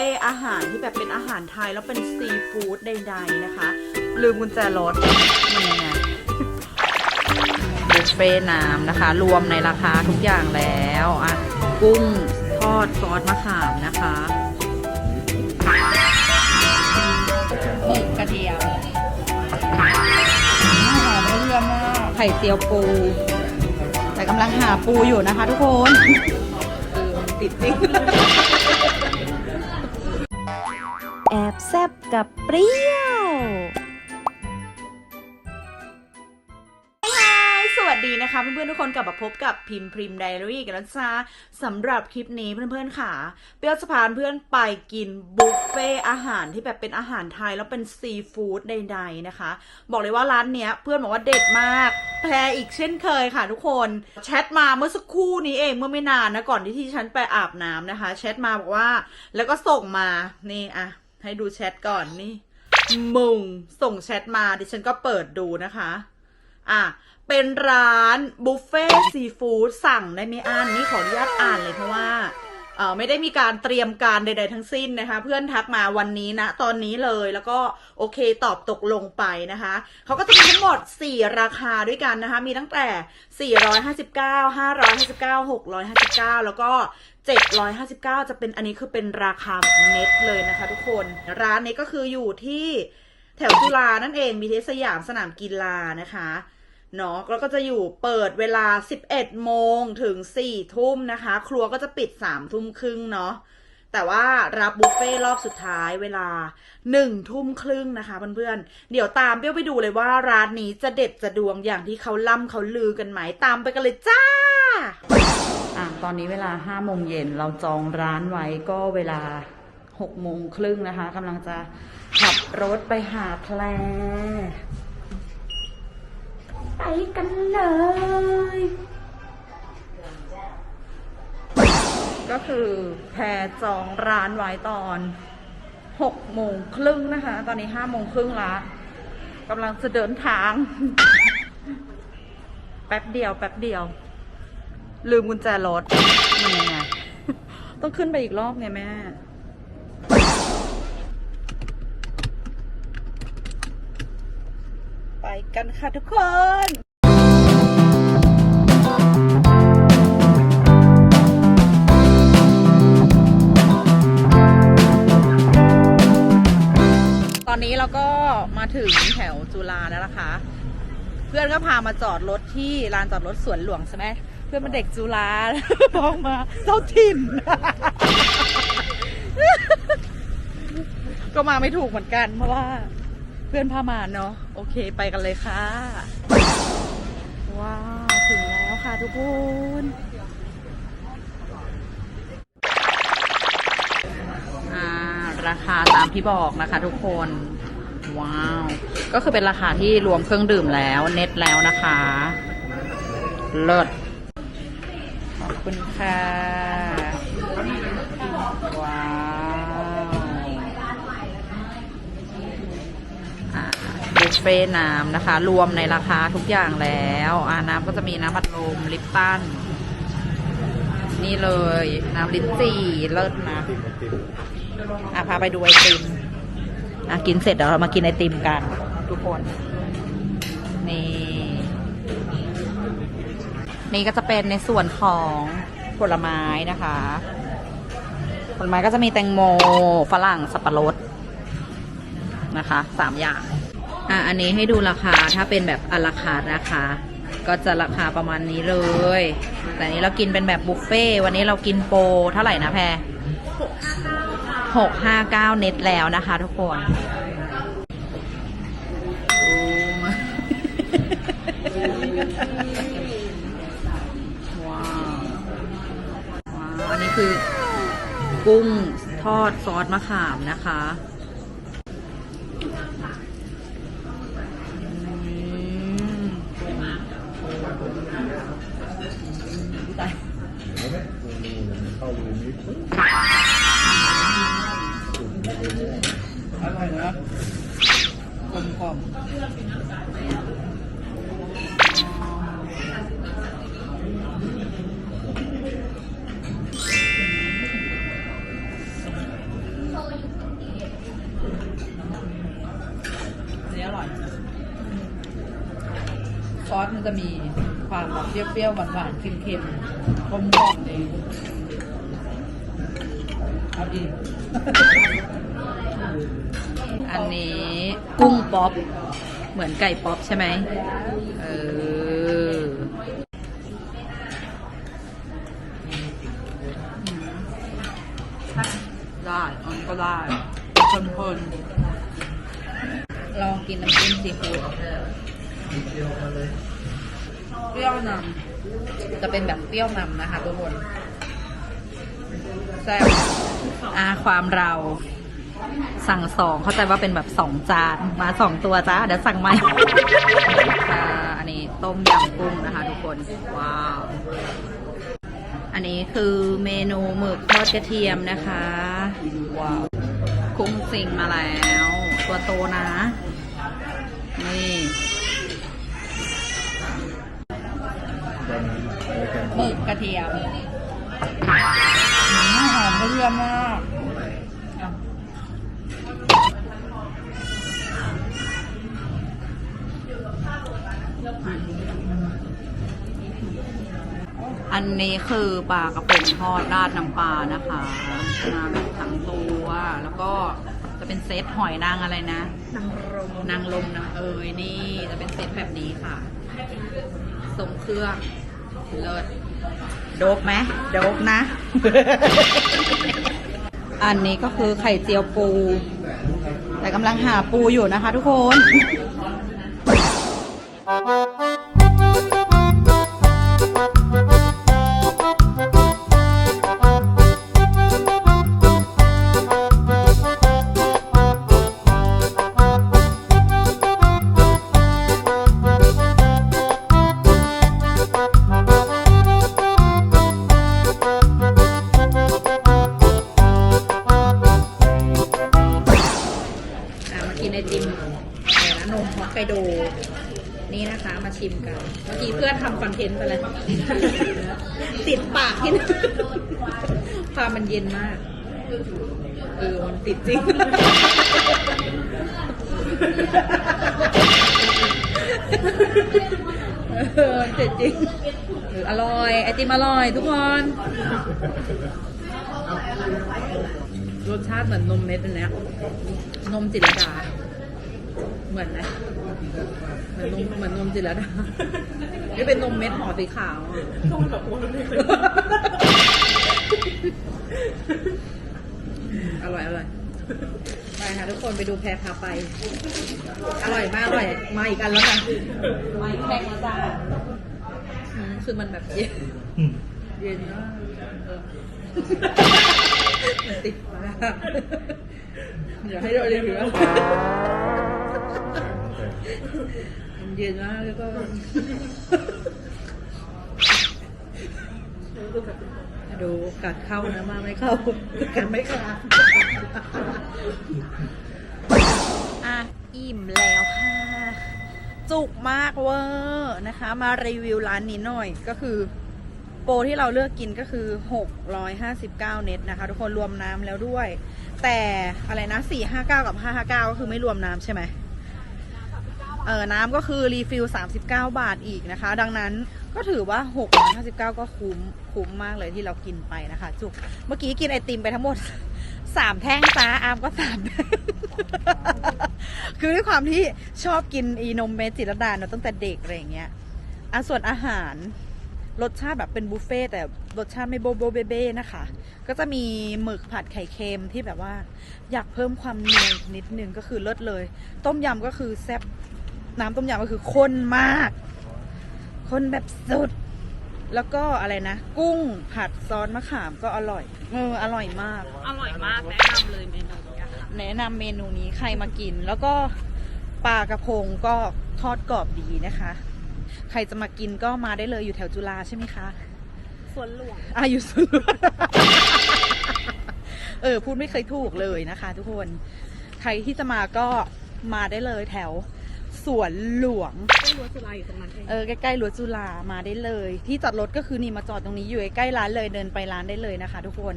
ฟ่อาหารที่แบบเป็นอาหารไทยแล้วเป็นซีฟู้ดใดๆนะคะ ลืมกุญแจรถนี่ไงบุฟเฟ่น้ำนะคะ รวมในราคาทุกอย่างแล้วอะกุ้งทอดซอสมะขามนะคะหมึกกระเทียมหอมเรื่องมากไข่เจียวปู แต่กำลังหาปูอยู่นะคะทุกคนเออมันติดจริง แซบกับเปรี้ยว สวัสดีนะคะเพื่อนๆทุกคนกลับมาพบกับพิมพ์พริมไดอารี่กันแล้วจ้าสำหรับคลิปนี้เพื่อนๆค่ะ เปรี้ยวจะพานเพื่อนไปกินบุฟเฟ่อาหารที่แบบเป็นอาหารไทยแล้วเป็นซีฟู้ดใดๆนะคะ บอกเลยว่าร้านเนี้ยเพื่อนบอกว่าเด็ดมากแพรอีกเช่นเคยค่ะทุกคนแชทมาเมื่อสักครู่นี้เองเมื่อไม่นานนะก่อนที่ที่ฉันไปอาบน้ำนะคะแชทมาบอกว่า แล้วก็ส่งมานี่อะ ให้ดูแชทก่อนนี่ มุงส่งแชทมาดิฉันก็เปิดดูนะคะ อะ เป็นร้านบุฟเฟ่ซีฟู้ดสั่งได้ไม่อั้นนี่ขออนุญาตอ่านเลยเพราะว่า ไม่ได้มีการเตรียมการใด ๆ ทั้งสิ้นนะคะ เพื่อนทักมาวันนี้นะตอนนี้เลยแล้วก็โอเคตอบตกลงไปนะคะเขาก็จะมีทั้งหมด 4 ราคาด้วยกันนะคะ มีตั้งแต่ 459 559 659 แล้วก็759 จะเป็นอันนี้คือเป็นราคาเน็ตเลยนะคะ ทุกคนร้านนี้ก็คืออยู่ที่แถวจุฬานั่นเองมีเทสยามสนามกีฬานะคะ เนาะแล้วก็จะอยู่เปิดเวลา 11 โมงถึง 4 ทุ่มนะคะ ครัวก็จะปิด 3 ทุ่มครึ่งเนาะแต่ว่ารับบุฟเฟ่รอบสุดท้ายเวลา1ทุ่มครึ่งนะคะเพื่อนๆ เดี๋ยวตามเปี้ยวไปดูเลยว่าร้านนี้จะเด็ดจะดวงอย่างที่เขาล่ำเขาลือกันไหมตามไปกันเลยจ้า อะตอนนี้เวลาห้าโมงเย็นเราจองร้านไว้ก็เวลาหกโมงครึ่งนะคะกำลังจะขับรถไปหาแพร ไปกันเลย ก็คือแพรจองร้านไว้ตอนหกโมงครึ่งนะคะ ตอนนี้ห้าโมงครึ่งละกำลังจะเดินทาง แป๊บเดียว แป๊บเดียว ลืมกุญแจรถนี่ไงต้องขึ้นไปอีกรอบไงแม่ ไป กันค่ะทุกคนตอนนี้เราก็มาถึงแถวจุฬาแล้วนะคะ เพื่อนก็พามาจอดรถที่ลานจอดรถสวนหลวงใช่ไหมเพื่อนเป็นเด็กจุฬาบอกมาเจ้าถิ่น ก็มาไม่ถูกเหมือนกันเพราะว่า เพื่อนพามาเนาะโอเคไปกันเลยค่ะ ว้าว ถึงแล้วค่ะทุกคนราคาตามที่บอกนะคะทุกคน ว้าว ก็คือเป็นราคาที่รวมเครื่องดื่มแล้วเน็ตแล้วนะคะ เลิศขอบคุณค่ะ ว้าวอ่าบุฟ เฟ่ต์น้ำนะคะ รวมในราคาทุกอย่างแล้วอ่าน้ำก็จะมีน้ำบัดลมลิปตัน นี่เลย น้ำลิ้นจี่เลิศนะ อะพาไปดูไอติม อะกินเสร็จเดี๋ยวเรามากินไอติมกัน ทุกคน นี่ นี่ก็จะเป็นในส่วนของผลไม้นะคะ ผลไม้ก็จะมีแตงโมฝรั่งสับปะรดนะคะสามอย่าง อะอันนี้ให้ดูราคาถ้าเป็นแบบอลาคาร์นะคะ ก็จะราคาประมาณนี้เลย แต่นี้เรากินเป็นแบบบุฟเฟ่วันนี้เรากินโปรเท่าไหร่นะแพรหกห้าเก้าเน็ตแล้วนะคะทุกคนว้าวอันนี้คือกุ้งทอดซอสมะขามนะคะ มันจะมีความแบบเปรี้ยวๆหวานๆเค็มๆกลมกล่อมเองเอาอีกอันนี้กุ้งป๊อปเหมือนไก่ป๊อปใช่ไหมเออได้อันก็ได้เพลินๆลองกินน้ำจิ้มซีฟู้ด เปรี้ยวนำจะเป็นแบบเปรี้ยวนำนะคะทุกคนแซ่บอาความเราสั่งสองเข้าใจว่าเป็นแบบสองจานมาสองตัวจ้าเดี๋ยวสั่งใหม่ค่ะอันนี้ต้มยำกุ้งนะคะทุกคนว้าวอันนี้คือเมนูหมึกทอดกระเทียมนะคะว้าวกุ้งสิงมาแล้ว ตัวโตนะนี่ หมึกกระเทียมอืมหอมกระเทียมมากอะอันนี้คือปลากระพงทอดราดน้ำปลานะคะมาแบบทั้งตัว แล้วก็จะเป็นเซตหอยนางอะไรนะ นางรมนางลมนางเอยนี่ จะเป็นเซตแบบนี้ค่ะทรงเครื่อง เลิศโดบไหมโดบนะ อันนี้ก็คือไข่เจียวปู แต่กำลังหาปูอยู่นะคะทุกคน ชิมกัน เมื่อกี้เพื่อนทำคอนเทนต์ไปแล้ว ติดปากที่นี่ความมันเย็นมาก เออ มันติดจริง เออติดจริงออร่อย ไอติมอร่อยทุกคน รสชาติเหมือนนมเม็ดอันเนี้ยนมจิรดา เหมือนไหมเหมือนนมเหมือนนมจิรดานี่เป็นนมเม็ดห่อสีขาวอะอร่อยอร่อยไปค่ะทุกคนไปดูแพรพาไป อร่อยมากอร่อยมาอีกอันแล้วนะมาอีกแพ็คแล้วจ้าอืมคือมันแบบเย็นเย็นมากเออมันติดมากอย่าให้เราเรียนหรือว่า มันเย็นมากแล้วก็ดูกัดเข้านะมาไม่เข้ากัดไม่เข้าอะอิ่มแล้วค่ะ จุกมากเวอร์นะคะ มารีวิวร้านนี้หน่อยก็คือ โปรที่เราเลือกกินก็คือ 659 เน็ตนะคะ ทุกคนรวมน้ำแล้วด้วย แต่อะไรนะ 459 กับ 559 ก็คือไม่รวมน้ำใช่ไหม เออน้ำก็คือรีฟิล 39 บาทอีกนะคะ ดังนั้นก็ถือว่า 659 ก็คุ้มคุ้มมากเลยที่เรากินไปนะคะ จุกเมื่อกี้กินไอติมไปทั้งหมดสามแท่งจ้าอาร์มก็สามแท่งคือด้วยความที่ชอบกินอีนมเมจิรดาเนอะตั้งแต่เด็กอะไรอย่างเงี้ยอะส่วนอาหารรสชาติแบบเป็นบุฟเฟ่แต่รสชาติไม่โบโบเบเบ้นะคะ ก็จะมีหมึกผัดไข่เค็มที่แบบว่า อยากเพิ่มความเนียนนิดนึงก็คือเลิศเลย ต้มยำก็คือแซ่บ น้ำต้มยำก็คือข้นมาก ข้นแบบสุด แล้วก็อะไรนะ กุ้งผัดซอสมะขามก็อร่อยเอออร่อยมาก อร่อยมากแนะนำเลยเมนูนี้ค่ะแนะนำเมนูนี้ใครมากิน แล้วก็ปลากระพงก็ทอดกรอบดีนะคะ ใครจะมากินก็มาได้เลยอยู่แถวจุฬาใช่ไหมคะสวนหลวงอายุสุด เออ พูดไม่เคยถูกเลยนะคะทุกคน ใครที่จะมาก็มาได้เลยแถว สวนหลวงใรั้วจุฬาอยู่ตรงนั้นเองเออใกล้ๆรั้วจุฬามาได้เลย ที่จอดรถก็คือนี่มาจอดตรงนี้อยู่ใกล้ร้านเลยเดินไปร้านได้เลยนะคะ ทุกคน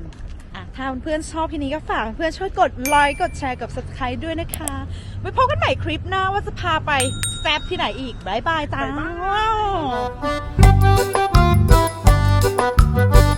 อะถ้าเพื่อนชอบคลิปนี้ก็ฝากเพื่อนช่วยกดไลค์กดแชร์กับ s u b สไครต์ด้วยนะคะไว้พบกันใหม่คลิปหน้าว่าจะพาไปแซบที่ไหนอีกบายบายจ้า Bye bye